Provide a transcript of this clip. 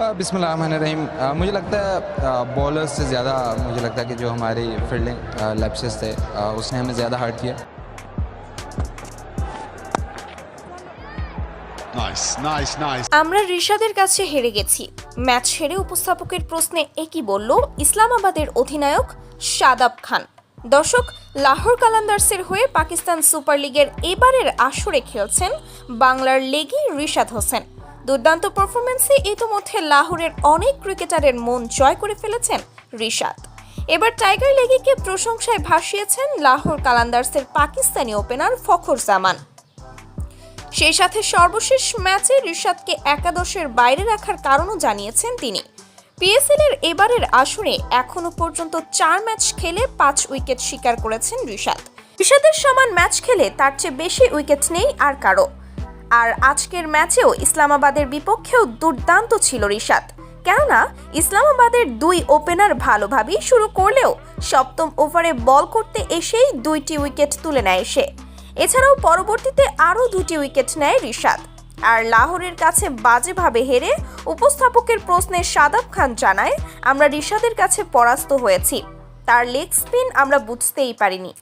बिस्मिल्लाह रहीम मुझे लगता है बॉलर्स से ज़्यादा मुझे लगता है कि जो हमारी फील्डिंग लैप्सेस थे अ, उसने हमें ज़्यादा हार्ड किया Nice, nice, nice. আমরা রিশাদের কাছে হেরে গেছি ম্যাচ হেরে উপস্থাপকের প্রশ্নে একই বলল ইসলামাবাদের অধিনায়ক শাদাব খান দর্শক লাহোর কালান্দার্সের হয়ে পাকিস্তান সুপার লিগের এবারের আসরে খেলছেন বাংলার লেগি রিশাদ হোসেন দুর্দান্ত পারফরমেন্সে ইতোমধ্যে লাহোরের অনেক ক্রিকেটারের মন জয় করে ফেলেছেন রিশাদ। এবার টাইগার লেগিকে প্রশংসায় ভাসিয়েছেন লাহোর কালান্দার্সের পাকিস্তানি ওপেনার ফখর জামান। সেই সাথে সর্বশেষ ম্যাচে রিশাদকে একাদশের বাইরে রাখার কারণও জানিয়েছেন তিনি। পিএসএল এর এবারের আসরে এখনও পর্যন্ত চার ম্যাচ খেলে পাঁচ উইকেট শিকার করেছেন রিশাদ। রিশাদের সমান ম্যাচ খেলে তার চেয়ে বেশি উইকেট নেই আর কারও। আর আজকের ম্যাচেও ইসলামাবাদের বিপক্ষেও দুর্দান্ত ছিল রিশাদ। কেননা, ইসলামাবাদের দুই ওপেনার ভালোভাবেই শুরু করলেও সপ্তম ওভারে বল করতে এসেই দুইটি উইকেট তুলে নেয় সে। এছাড়াও পরবর্তীতে আরও দুটি উইকেট নেয় রিশাদ। আর লাহোরের কাছে বাজেভাবে হেরে উপস্থাপকের প্রশ্নে সাদাব খান জানায়, আমরা রিশাদের কাছে পরাস্ত হয়েছি। তার লেগ স্পিন আমরা বুঝতেই পারিনি।